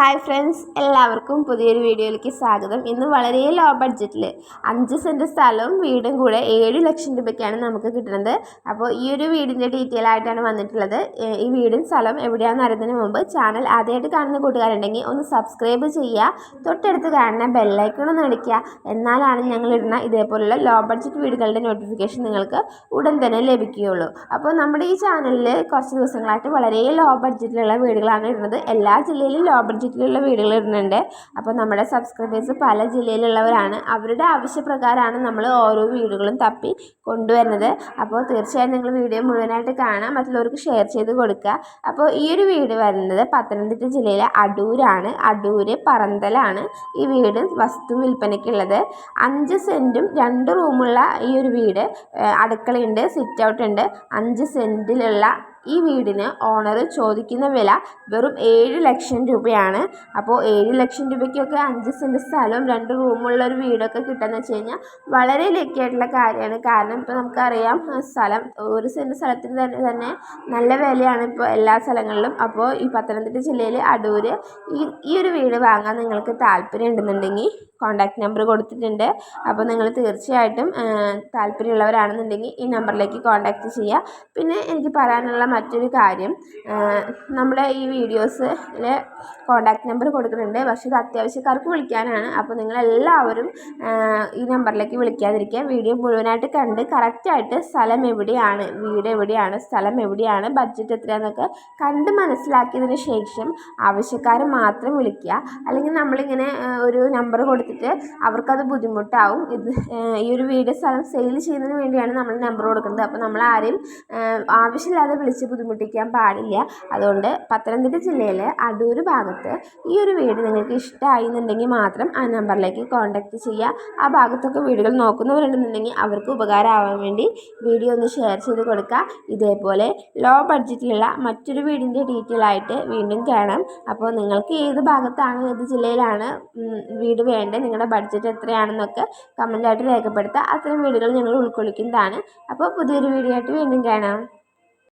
Hi friends എല്ലാവർക്കും പുതിയൊരു വീഡിയോയിലേക്ക് സ്വാഗതം. ഇന്ന് വളരെ ലോ ബഡ്ജറ്റിൽ അഞ്ച് സെന്റ് സ്ഥലവും വീടും കൂടെ ഏഴ് ലക്ഷം രൂപയ്ക്കാണ് നമുക്ക് കിട്ടുന്നത്. അപ്പോൾ ഈ ഒരു വീടിന്റെ ഡീറ്റെയിൽ ആയിട്ടാണ് വന്നിട്ടുള്ളത്. ഈ വീടും സ്ഥലം എവിടെയാണെന്ന് അറിയുന്നതിന് മുമ്പ് ചാനൽ ആദ്യമായിട്ട് കാണുന്ന കൂട്ടുകാരുണ്ടെങ്കിൽ ഒന്ന് സബ്സ്ക്രൈബ് ചെയ്യുക. തൊട്ടടുത്ത് കാണുന്ന ബെല്ലൈക്കൺ ഒന്ന് അടിക്കുക. എന്നാലാണ് ഞങ്ങൾ ഇടുന്ന ഇതേപോലുള്ള ലോ ബഡ്ജറ്റ് വീടുകളുടെ നോട്ടിഫിക്കേഷൻ നിങ്ങൾക്ക് ഉടൻ തന്നെ ലഭിക്കുകയുള്ളൂ. അപ്പോൾ നമ്മുടെ ഈ ചാനലിൽ കുറച്ച് ദിവസങ്ങളായിട്ട് വളരെ ലോ ബഡ്ജറ്റിലുള്ള വീടുകളാണ് ഇടുന്നത്. എല്ലാ ജില്ലയിലും ലോ ബഡ്ജറ്റിലുള്ള വീടുകൾ ഇടുന്നുണ്ട്. അപ്പോൾ നമ്മുടെ സബ്സ്ക്രൈബേഴ്സ് പല ജില്ലയിലുള്ളവരാണ്. അവരുടെ ആവശ്യപ്രകാരമാണ് നമ്മൾ ഓരോ വീടുകളും തപ്പി കൊണ്ടുവരുന്നത്. അപ്പോൾ തീർച്ചയായും നിങ്ങൾ വീഡിയോ മുഴുവനായിട്ട് കാണാം മറ്റുള്ളവർക്ക് ഷെയർ ചെയ്ത് കൊടുക്കുക. അപ്പോൾ ഈ ഒരു വീട് വരുന്നത് പത്തനംതിട്ട ജില്ലയിലെ അടൂരാണ്. അടൂര് പറന്തലാണ് ഈ വീട് വസ്തു വിൽപ്പനയ്ക്കുള്ളത്. അഞ്ച് സെന്റും രണ്ട് റൂമുള്ള ഈ ഒരു വീട് അടുക്കളയുണ്ട് സിറ്റ് ഔട്ട് ഉണ്ട്. അഞ്ച് സെന്റിലുള്ള ഈ വീടിന് ഓണർ ചോദിക്കുന്ന വില വെറും ഏഴ് ലക്ഷം രൂപയാണ്. അപ്പോൾ ഏഴ് ലക്ഷം രൂപയ്ക്കൊക്കെ അഞ്ച് സെന്റ് സ്ഥലവും രണ്ട് റൂമുള്ള ഒരു വീടൊക്കെ കിട്ടുകയെന്ന് വെച്ച് കഴിഞ്ഞാൽ വളരെ ലക്കിയായിട്ടുള്ള കാര്യമാണ്. കാരണം ഇപ്പോൾ നമുക്കറിയാം സ്ഥലം ഒരു സെന്റ് സ്ഥലത്തിന് തന്നെ നല്ല വിലയാണ് ഇപ്പോൾ എല്ലാ സ്ഥലങ്ങളിലും. അപ്പോൾ ഈ പത്തനംതിട്ട ജില്ലയിൽ അടൂർ ഈ ഈ ഒരു വീട് വാങ്ങാൻ നിങ്ങൾക്ക് താല്പര്യം ഉണ്ടെന്നുണ്ടെങ്കിൽ കോൺടാക്റ്റ് നമ്പർ കൊടുത്തിട്ടുണ്ട്. അപ്പോൾ നിങ്ങൾ തീർച്ചയായിട്ടും താല്പര്യമുള്ളവരാണെന്നുണ്ടെങ്കിൽ ഈ നമ്പറിലേക്ക് കോൺടാക്റ്റ് ചെയ്യുക. പിന്നെ എനിക്ക് പറയാനുള്ള മറ്റൊരു കാര്യം നമ്മുടെ ഈ വീഡിയോസിൽ കോൺടാക്റ്റ് നമ്പർ കൊടുക്കുന്നുണ്ട്. പക്ഷേ ഇത് അത്യാവശ്യക്കാർക്ക് വിളിക്കാനാണ്. അപ്പോൾ നിങ്ങളെല്ലാവരും ഈ നമ്പറിലേക്ക് വിളിക്കാതിരിക്കുക വീഡിയോ മുഴുവനായിട്ട് കണ്ട് കറക്റ്റായിട്ട് സ്ഥലം എവിടെയാണ് വീട് എവിടെയാണ് സ്ഥലം എവിടെയാണ് ബഡ്ജറ്റ് എത്രയാണെന്നൊക്കെ കണ്ട് മനസ്സിലാക്കിയതിന് ശേഷം ആവശ്യക്കാർ മാത്രം വിളിക്കുക. അല്ലെങ്കിൽ നമ്മളിങ്ങനെ ഒരു നമ്പർ കൊടുത്തിട്ട് അവർക്കത് ബുദ്ധിമുട്ടാവും. ഇത് ഈ ഒരു വീട് സ്ഥലം സെയിൽ ചെയ്യുന്നതിന് വേണ്ടിയാണ് നമ്മൾ നമ്പർ കൊടുക്കുന്നത്. അപ്പോൾ നമ്മൾ ആരെയും ആവശ്യമില്ലാതെ വിളിച്ച് ബുദ്ധിമുട്ടിക്കാൻ പാടില്ല. അതുകൊണ്ട് പത്തനംതിട്ട ജില്ലയിലെ അടൂർ ഭാഗത്ത് ഈ ഒരു വീട് നിങ്ങൾക്ക് ഇഷ്ടമായി എന്നുണ്ടെങ്കിൽ മാത്രം ആ നമ്പറിലേക്ക് കോൺടാക്റ്റ് ചെയ്യുക. ആ ഭാഗത്തൊക്കെ വീടുകൾ നോക്കുന്നവരുണ്ടെന്നുണ്ടെങ്കിൽ അവർക്ക് ഉപകാരമാവാൻ വേണ്ടി വീഡിയോ ഒന്ന് ഷെയർ ചെയ്ത് കൊടുക്കുക. ഇതേപോലെ ലോ ബഡ്ജറ്റിലുള്ള മറ്റൊരു വീടിന്റെ ഡീറ്റെയിൽ ആയിട്ട് വീണ്ടും കാണാം. അപ്പോൾ നിങ്ങൾക്ക് ഏത് ഭാഗത്താണ് ഏത് ജില്ലയിലാണ് വീട് വേണ്ടത് നിങ്ങളുടെ ബഡ്ജറ്റ് എത്രയാണെന്നൊക്കെ കമന്റായിട്ട് രേഖപ്പെടുത്തുക. അത്തരം വീടുകൾ ഞങ്ങൾ ഉൾക്കൊള്ളിക്കുന്നതാണ്. അപ്പോൾ പുതിയൊരു വീഡിയോ ആയിട്ട് വീണ്ടും കാണാം.